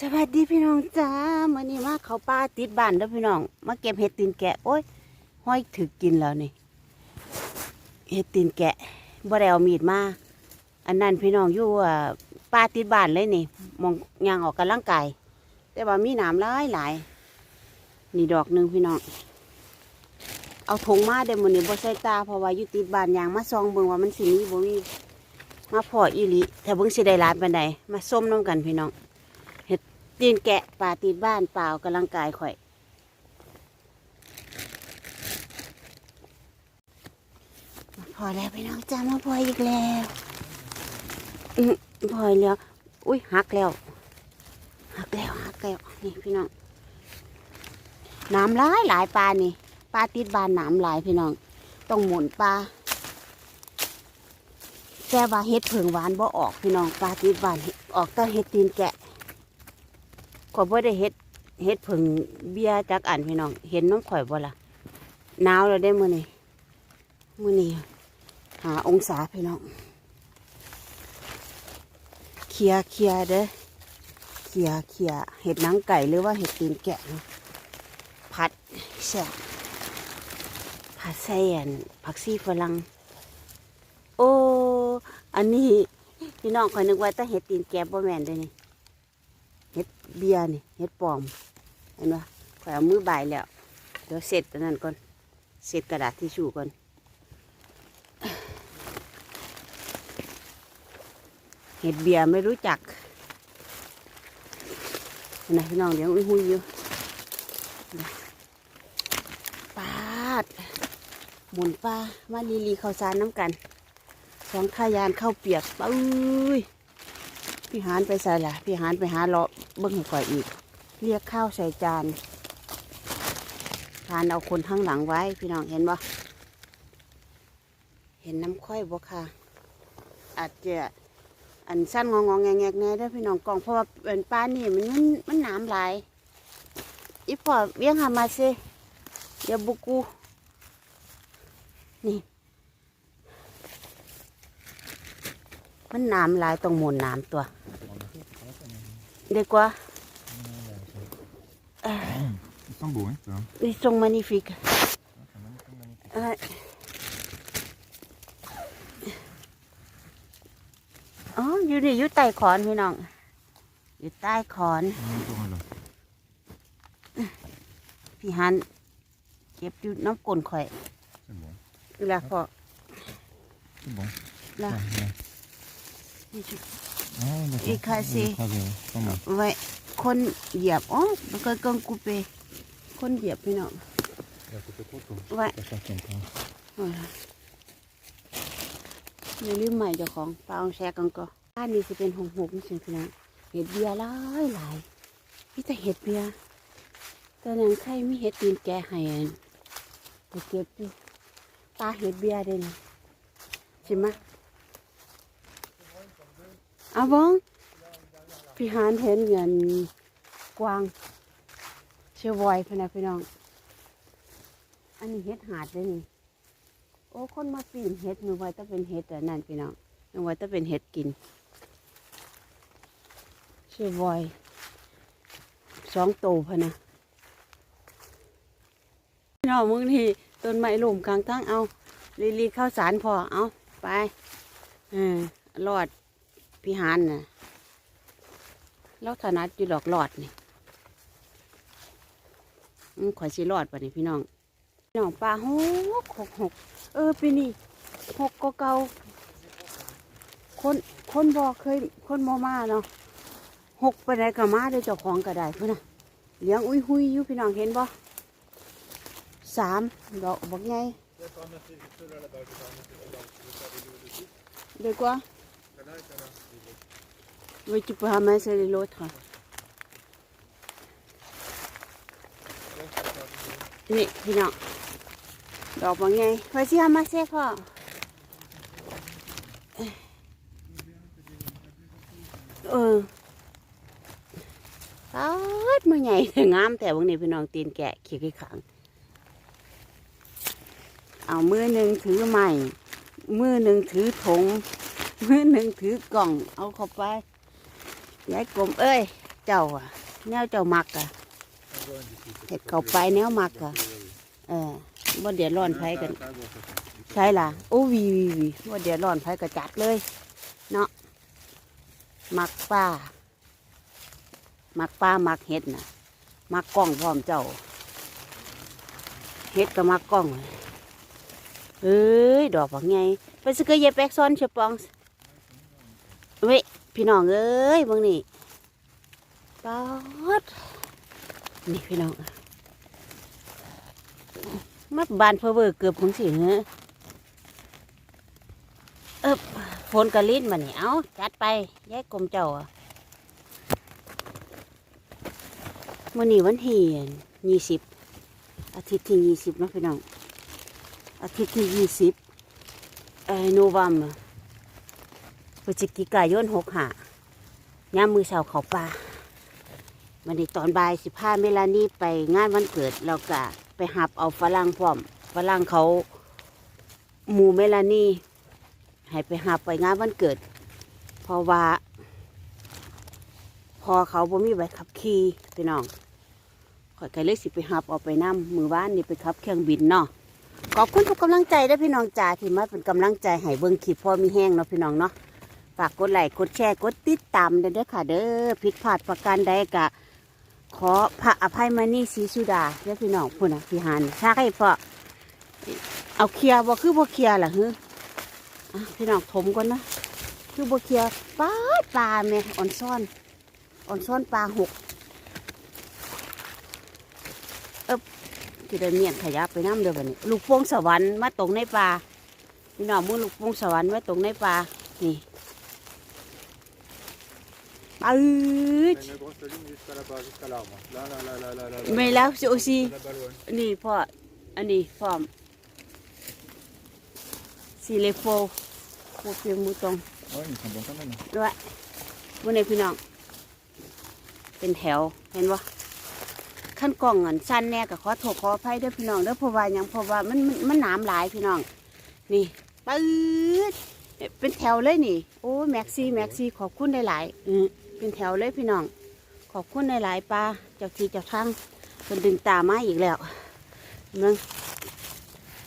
สวัสดีพี่น้องจ้ามื่อนี้มาเขาป่าติดบ้านเด้อพี่น้อง มาเก็บเห็ดตีนแกะโอ้ยห้อยถือกินแล้วนี่เห็ดตีนแกะบ่ได้เอามีดมาอันนั้นพี่น้องอยู่อ่าป่าติดบ้านเลยนี่มองยางออกกำลังกายแต่ว่ามีหนามหลายหลายนี่ดอกหนึ่งพี่น้อง เอาถงมาเดี๋ยวมื้อนี้บ่ใส่ตาเพราะว่าอยู่ติดบ้านยางมาซองเบิ่งว่ามันสิมีบ่มีมาพออีหลีถ้าเบิ่งสิได้หลายปานใดมาส้มน้ำกันพี่น้อง ตีนแกะป่าตีนบ้านเปล่าอกำลังกายข่อย พอแล้วพี่น้องจ้ามาพออีกแล้วอือพอแล้ว อุ้ยหักแล้วหักแล้วหักแล้วนี่พี่น้องน้ำหลายหลายปลานี่ปลาติดบ้านน้ำหลายพี่น้อง ต้องหมุนปลาแต่ว่าเฮ็ดเผิงหวานบ่ออกพี่น้องปลาติดบ้านออกแต่เฮ็ดตีนแกะ ข่อยบ่ได้เฮ็ดเฮ็ดผึ่งเบียจักอันพี่น้อง เห็นน้องข่อยบ่ล่ะหนาวแล้วได้มื้อนี้มื้อนี้หาองศาพี่น้องเคลียร์เคลียร์เด้อเคลียร์เคลียร์เห็ดนังไก่หรือว่าเห็ดตีนแกะเนาะผัดแซ่บผัดใส่อันผักชีฝรั่งโอ้ อันนี้พี่น้องข่อยนึกว่าแต่เห็ดตีนแกะบ่แม่นเด้อนี่ เบียร์นี่เฮ็ดปลอม เห็นปะข่อยเอามือบ่ายแล้ว เดี๋ยวเสร็จตัวนั้นก่อนเสร็จกระดาษทิชชู่ก่อนเฮ็ดเบียร์ไม่รู้จักเห็นะพี่น้องเดี๋ยวอุ้ยหุยอยู่นะปาดหมุนปลามาลีลีข้าวสารน้ำกันสองขายานข้าวเปียกปุ้ย พี่หานไปใส่ละพี่หานไปหาเลาะเบิ้งก่อยอีก เรียกข้าวใส่จานทานเอาคนข้างหลังไว้ พี่น้องเห็นบ่เห็นน้ำค่อยบ่ค่ะ อาจจะอันสั้นงองงแงแงแน่เด้พี่น้องกองเพราะว่าเป็นปลานี่มันมันมันหนามหลายอีพอเวียงหามาซิเดี๋ยวบุกูนี่ มันหนามหลายต้องหมุนหนามตัว เด็กว่า Ils sont beaux, hein, ça. ils sont magnifiques C'est magnifique, magnifique. Ouais. อ๋ออยู่นี่อยู่ใต้ขอนพี่น้อง อยู่ใต้ขอน Il y en a encore un là. พี่ฮันเก็บอยู่น้ำกลนข่อย C'est bon. แล้วพอ C'est bon. Là. Ouais, ouais. Ah, d'accord. Écrasé. Écrasé, ouais. Pas mal. ไว้คนเหยียบอ๋อมันก็เกิงกูเปคนเหยียบพี่น้อง Il a coupé trop tôt. Ouais. Ça fait un temps. อย่าลืมใหม่เจ้าของปลาองแชกันก็บ้านนี้จะเป็นหงหกนี่สิพี่น้องเห็ดเบียร์หลายหลายพี่แต่เห็ดเบียร์แต่นังใครมีเห็ดตีนแกให้อันไปเก็บดิตาเห็ดเบียร์เด่นใช่ไหม เอาบ้องพี่หานเห็นเงินกวาง เชื่อวอยพะนะพี่น้อง อันนี้เห็ดหาดเลยนี่ โอ้คนมาปีนเห็ดนึกว่าจะเป็นเห็ดแต่นั่นพี่น้องนึกว่าจะเป็นเห็ดกิน เชื่อบอยสองโตพะนะพี่น้องมึงที่ต้นไม้ลุ่มกลางตั้งเอาลีลีข้าวสารพอเอาไปเออรอด พี่หานน่ะเราถนัดอยู่ดอกรอดนี่อืมขอยสิรอดป่ะนี่พี่น้อง พี่น้องปลาหกหกหกเออปีนี้หกก็เก่าคนคนบอกเคยคนมอมาเนาะหกไปไหนก็มาได้เจ้าของก็ได้เพื่อนนะเลี้ยงอุ้ยหุยอยู่พี่น้องเห็นบ่สามดอกบอกไงเด็กว่า Oui, tu peux ramasser l'autre. นี่พี่น้องดอกบางไงไว้สิฮามาเซ่พ่อเออปาดมือใหญ่งามแต่บางนี้พี่น้องตีนแกะเขี่ยขี้ขังเอามือหนึ่งถือไม้มือหนึ่งถือถง มือหนึ่งถือกล่อง เอาเข้าไปยายกลมเอ้ย เจ้าอะแนวเจ้ามักอะเห็ดเข้าไปแนวมักอะเออบ่เดือดร้อนไผกัน ใช่ล่ะโอ้วีวีวีบ่เดือดร้อนไผก็จัดเลย เนาะมักป้ามักป้ามักเห็ดน่ะมักกล้องพร้อมเจ้าเห็ดก็มักกล้องเอ้ยดอกบักไงไปซื้อเกยเยแป๊กซ้อนเชปอง เว้ยพี่น้องเอ้ยบางนี่ปอดนี่พี่น้องมาบานเพอเวอร์เกือบของสิเหรอเออฝนกระลิ้นมาเนี่ยเอาจัดไปแยกกลมเจ้าอะมื่อนี้วันที่ยี่สิบอาทิตย์ที่ยี่สิบนะพี่น้องอาทิตย์ที่ยี่สิบเอ่อโนวัม พฤศจิกายนหกหาย่ามมือสาเขาป่าวันนี้ตอนบ่ายสิบห้าเมลานี่ไปงานวันเกิดเราก็ไปหับเอาฝรั่งพร้อมฝรั่งเขาหมู่เมลานี่ให้ไปหับไปงานวันเกิด เพราะว่า พอเขาบ่มีใบขับขี่พี่น้องข่อยก็เลยสิไปหับเอาไปนํมือบ้านนี่ไปขับเครื่องบินเนาะขอบคุณทุกกำลังใจเด้อพี่น้องจ่าที่มาเป็นกำลังใจให้เบิ่งคลิปพอมีแห้งเนาะพี่น้องเนาะ ฝากกดไลค์กดแชร์กดติดตามเด้อค่ะ เด้อผิดพลาดประการใดกะ ขอพระอภัยมานี่สีสุดาเด้อพี่น้องพุ่นนะพี่หานถ้าให้พอเอาเคลียร์บ่คือบ่เคลียร์ล่ะฮึอะพี่น้องถมก่อนนะคือบ่เคลียร์ปลาปลาแม่อ่อนซ่อนอ่อนซ่อนปลาหกที่ได้เมียนขยับไปน้ำเดียวกันนี้ลูกโป่งสวรรค์มาตกในป่าพี่น้องมึงลูกโป่งสวรรค์มาตกในป่านี่ là. là. ไม่แล้วสิโอซีนี่พ่ออันนี้พร้อมสีเลโฟโคเพียงมือตรง Ouais, ils sont bons quand même. ด้วยวันนี้พี่น้อง เป็นแถวเห็นปะขั้นกล่องอันสั้นแน่กับขอโทษขออภัยเด้วยพี่น้องเด้อเพราะว่าหยังเพราะว่ามันมันมันหนามหลายพี่น้อง นี่ปื๊ดเป็นแถวเลยนี่ โอ้แม็กซี่แม็กซี่ขอบคุณหลายๆอือ เป็นแถวเลยพี่น้อง ขอบคุณหลายๆปลาเจ้าที่เจ้าทางเป็นดึงตามาอีกแล้วเมือง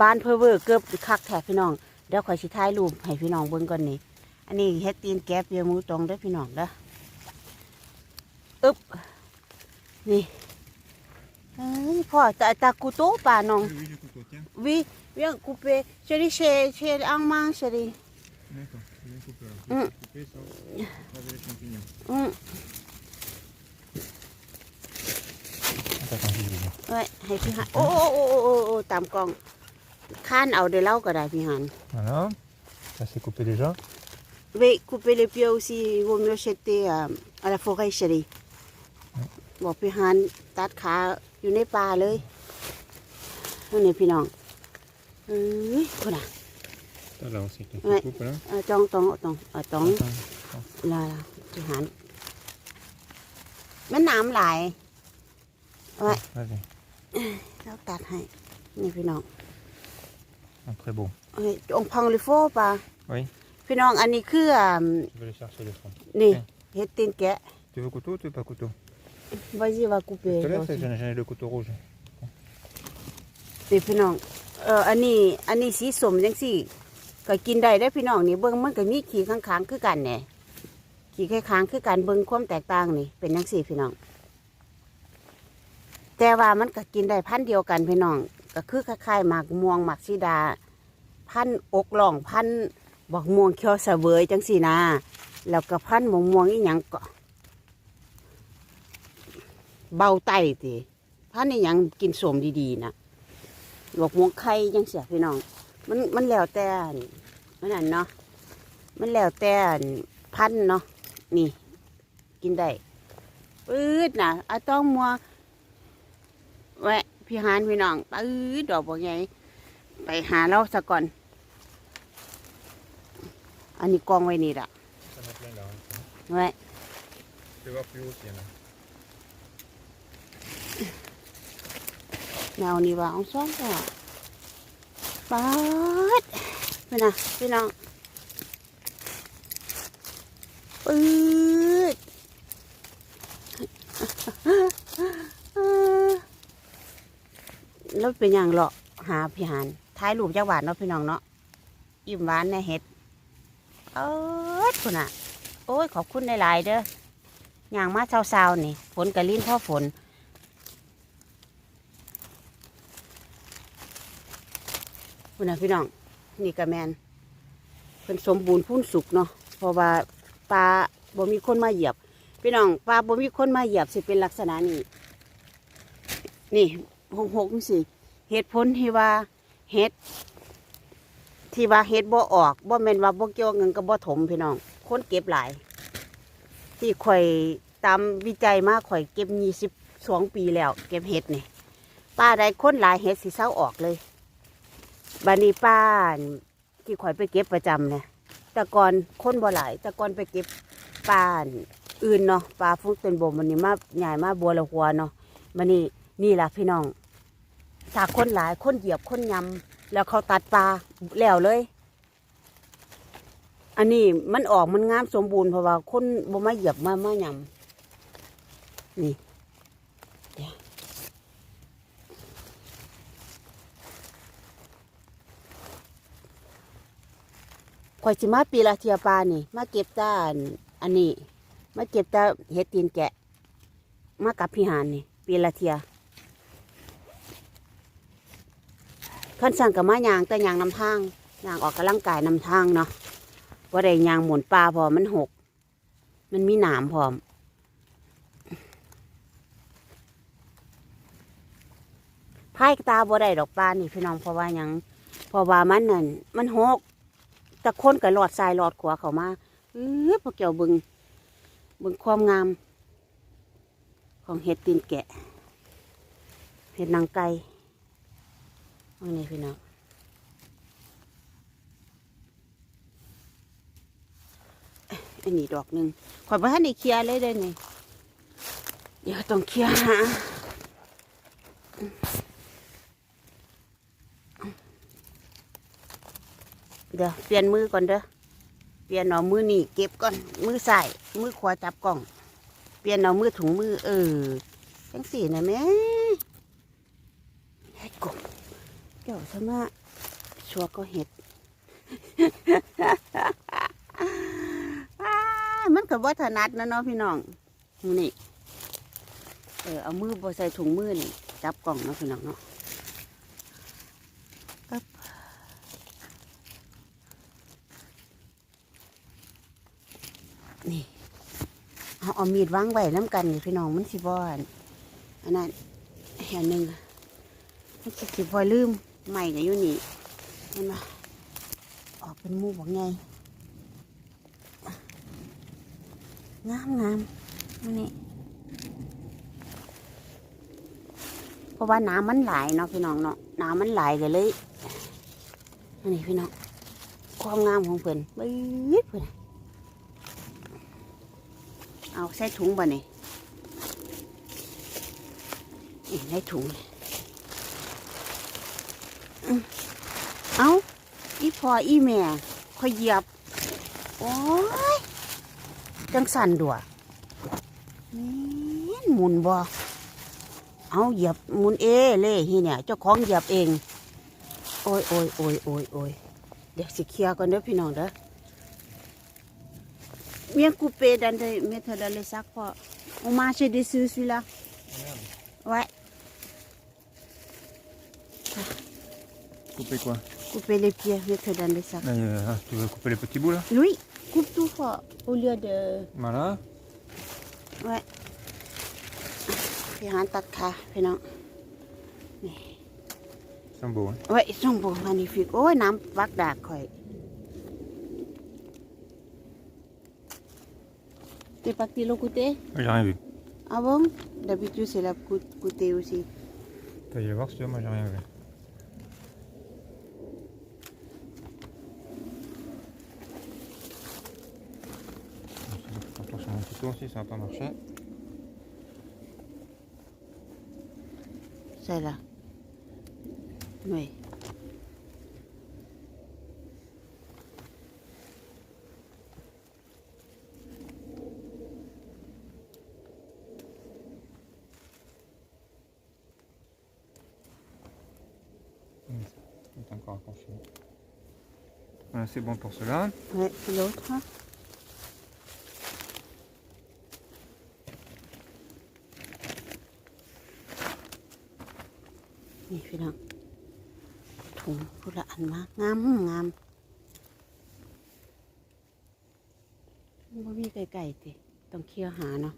บ้านเพอเวอร์เกือบคักแถบพี่น้องเดี๋ยวขอยสิท้ายรูปให้พี่น้องเบิ่งก่อนนี่อันนี้เฮ็ดตีนแกะเปียหมูตรงเด้อพี่น้องเด้ออึ๊บนี่เอ้ยพ่อตาตากูโตป่าน้อง Oui, oui, le couteau, tiens. วิเวียงกูเปเชริเชเชอังมังเชริ D'accord, je vais couper. alors. Mm. Couper ça, raser les champignons. อืม Attends, je vais voir. ไว้ให้พี่หันโอ้โอ้โอ้โอ้โอ้โอ้ตามกล้องข้านเอาเดี๋ยวเล่าก็ได้พี่หัน Voilà. Ça, c'est coupé déjà. Oui, couper les pieds aussi, il vaut mieux jeter euh, à la forêt chérie. บอกพี่หันตัดขาอยู่ในป่าเลยนี่พี่น้องเอ้ยคุณอะ Ça, là aussi, tu Ouais. coupes là. เอาจองตองเอาตองเอาตอง Attends. ลาลาพี่หันมันน้ำไหลายเอาไว้ Vas-y. เราตัดให้นี่พี่น้อง Ah, très beau. เฮ้ยองพังลิโฟป่ะ Oui. พี่น้องอันนี้คืออ่า Je vais aller chercher les fronts. นี่เฮ็ดตีนแกะ Tu veux couteau ou tu veux pas couteau ไว้สิว่ากูเป Je te ย์ laisse, j'en ai j'en ai le couteau rouge. นี่พี่น้อง เอออันนี้ อันนี้สีสมจังสี่ ก็กินได้ได้พี่น้องนี่เบิ้งมันก็มีขีข้างๆคือกันเนี่ยขีข้างๆคือกันเบิ้งความแตกต่างนี่เป็นจังสี่พี่น้อง แต่ว่ามันก็กินได้พันเดียวกันพี่น้อง ก็คือคล้ายๆหมากม่วงหมากซีดา พันอกหล่องพันบอกม่วงเขียวเสวยจังสี่นะแล้วก็พันหมกม่วงอีหยังก็เบาไตติพันอีหยังกินสมดีๆนะบอกม่วงไข่ยังเสียพี่น้อง มันมันแล้วแต่อันมันนั่นเนาะมันแล้วแต่อันพันธุ์เนาะนี่ กินได้ปื๊ดนะอาต้องมัวแวะพี่หานพี่น้องปื๊ดดอกบอกไงไปหาเราซะก่อน อันนี้กองไว้นี่ละ Ça met plein là. hein. แวะ Je vais voir plus haut s'il y en a. แนวนี้ว่าเอาซ่องก็ ป๊าดพี่นะพี่น้องปื๊ดแล้วเป็นอย่างเลาะหาพี่หานท้ายรูปจักหวานเนาะพี่น้องเนาะอิ่มหวานในเห็ดเออคุณอะ โอ้ยขอบคุณหลายๆเด้อย่างมาเช้าๆนี่ฝนกระลิ้นพ่อฝน คุณนะพี่น้องนี่กระแมนเป็นสมบูรณ์พุ่นสุกเนาะเพราะว่าปลาบ่มีคนมาเหยียบ พี่น้องปลาบ่มีคนมาเหยียบสิเป็นลักษณะนี้นี่หกหกสิเหตุผลที่ว่าเฮ็ดที่ว่าเฮ็ดบ่ออกบ่แม่นว่าบ่เกี่ยวเงินกับบ่ถมพี่น้องคนเก็บหลาย ที่ข่อยตามวิจัยมาข่อยเก็บยี่สิบสองปีแล้ว เก็บเห็ดนี่ป้าได้คนหลายเห็ดสิเศร้าออกเลย บัดนี้ป้าที่ข่อยไปเก็บประจำเนี่ยแต่ก่อนคนบ่หลายแต่ก่อนไปเก็บป้านอื่นเนาะปลาฟุ้งเต็นบ่มมันนี่มาใหญ่มาบัวละหัวเนาะมันนี่นี่ล่ะพี่น้องถ้าคนหลายคนเหยียบคนยำแล้วเขาตัดปลาแล้วเลย อันนี้มันออกมันงามสมบูรณ์เพราะว่าคนบ่มาเหยียบมา มายำนี่เดี๋ยวข่ อยสิมาปีละเทียปลานี่ มาเก็บตาอันอันนี้ มาเก็บตาเห็ดตีนแกะ มากับพี่หานนี่ ปีละเทียขั้นสั่งกับมายางแต่ยางนำทางยางออกกำลังกายนำทางเนาะว่าได้ยางหมุนปลาพอมันหก มันมีหนามพร้อมพายตาบ่ได้ดอกปลานี่พี่น้องเพราะว่ายังเพราะว่ามันนั่นมันหก แตะคนกับหลอดทรายหลอดขวาเขามาเออพวกเกี่ยวบึงบึงความงาม ของเห็ดตีนแกะ เห็ดนางไก่อันนี้พี่น้องอันนี้ดอกหนึ่งขอยบ่ทันได้เคลียร์เลยเด้นี่เดี๋ยวต้องเคลียร์หา เดี๋ยวเปลี่ยนมือก่อนเด้อ เปลี่ยนเอมือนี่เก็บก่อน มือใส่มือขวาจับกล่อง เปลี่ยนเอมือถุงมือ เออจังสี่นะแม่เฮ็ดกบเดี๋ยวทำไมชัวก็เห็ด มันก็บ่ถนัดนะเนาะพี่น้องนี่ เออเอามือบ่ใส่ถุงมือนี่จับกล่องเนาะพี่น้องเนาะ นี่เอาเอามีดวางไว้น้ำกันนี่พี่น้องมันสิบอนอันนั้นแห่งหนึ่งมันสิสิบ่ลืมใหม่ก็อยู่นี่เห็นไหมออกเป็นมูบอกไงงามงามนี่เพราะว่าน้ำมันไหลเนาะพี่น้องเนาะน้ำมันไหลายกันเลยนนี้พี่น้องความงามของเพิ่นบีดเพิ่นน่ะ เอาใส่ถุงบ่นี่นี่ในถุง เอาอีพออีแม่คอยเหยียบ โอ้ย จังสันดัวนี่หมุนบ่เอาเหยียบหมุนเอเล่ฮีเนี่ย เจ้าของเหยียบเอง โอ้ยโอ้ยโอ้ยโอ้ยโอ้ยเดี๋ยวสิเคลียร์ก่อนเด้อพี่น้องเด้อ เมียกูเปดันได้เมทดันเลยซักพอเอามาเชดิซื้อสิละไว้ Couper quoi กูเปเลยเพียเมทดันเลยซัก Là, euh, Tu veux couper les petits bouts là Oui, coupe tout fort au lieu de Voilà. Ouais. พี่หานตัดขาพี่น้อง Ils sont beaux. Hein. เว้ยส่งบุมานิฟิกโอ้ยน้ำวักดากข่อย t'es parti le goûter J'ai rien vu. Ah bon D'habitude, c'est la goûter aussi. T'as y voir si tu moi j'ai rien vu. Attention mon couteau aussi, ça va pas marcher. C'est là. Oui. Encore un confiné. Voilà, c'est bon pour cela. Ouais, c'est l'autre. hein. นี่พี่น้องถุงพุละอันมากงามงามบ่มีไก่ไก่ติต้องเคี่ยวหาเนาะ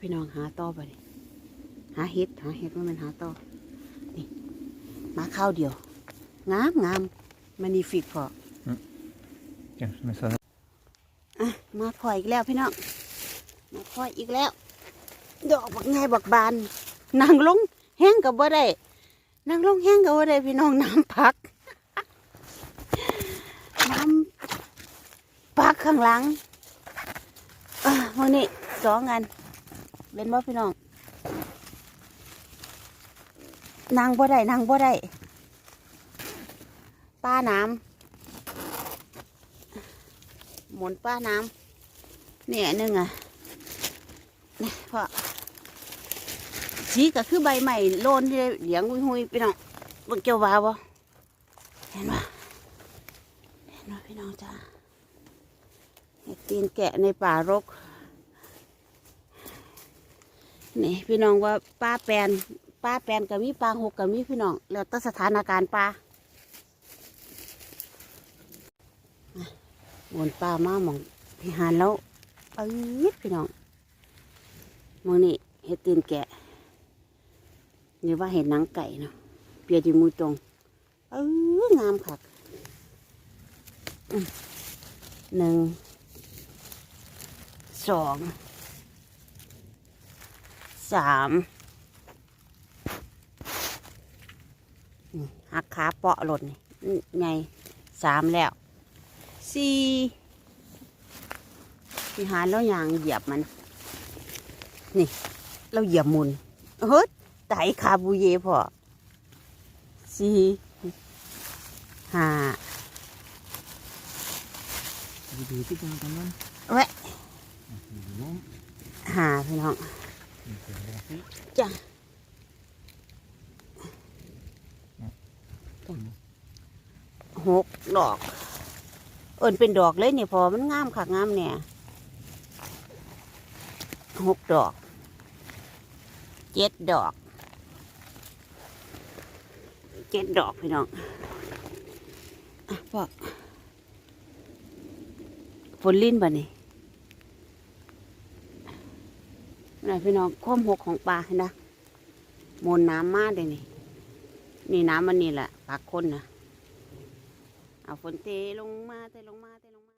พี่น้องหาต่อไปดิหาเห็ดหาเห็ดว่ามันหาต่อนี่มาข้าวเดียว งามงามมันนี่ฟิกพอ Tiens, je mets ça là. อะมาพออีกแล้วพี่น้องมาพออีกแล้ว ดอกบักไงบักบาน นางลงแห้งกับบ่ได้นางลงแห้งกับบ่ได้พี่น้องน้ำพักน้ำพักข้างหลังอะวันนี้สองอัน เป็นบ่พี่น้องนางบ่ได้นางบ่ได้ป้าน้ำหมุนป้าน้ำเนี่ยหนึ่งอะนี่พอสีก็คือใบใหม่โลนที่เหลียงหุยหุยพี่น้องเบิ่งเจ้าวาบ่เห็นปะเห็นปะพี่น้องจ้าตีนแกะในป่ารก นี่พี่น้องว่าป้าแปนป้าแปนกับมีปลาหกกับมีพี่น้องแล้วแต่สถานการณ์ปลาวนป่ามาหมองพิหารแล้วเอ้ยพี่น้องมองนี่เห็ดตีนแกะหรือว่าเห็ดหนังไก่เนาะเปียดีมูตรงเอ้ยงามค่ะหนึ่งสอง สามอืมหักขาเปาะหล่นนี่อืมไงสามแล้วสี่พี่หารแล้วยางเหยียบมัน นี่ เราเหยียบมุนเฮ้ยไตคาบูเย่พอสี่ห้า Vous devez tout quand même. เว้ย Bon. ห้าพี่น้อง Donc, euh, voilà. จ้ะหกดอก เอินเป็นดอกเลยเนี่ยพอมันงามค่ะงามเนี่ยหกดอกเจ็ดดอกเจ็ดดอกพี่น้องอะพ่อฝนลิ้นบ่นี่ นี่พี่น้องข้อมหกของปลาเห็นนะมนน้ำมากเลยนี่ นี่น้ำมันนี่แหละปากคนนะเอาฝนเทลงมาเทลงมาเทล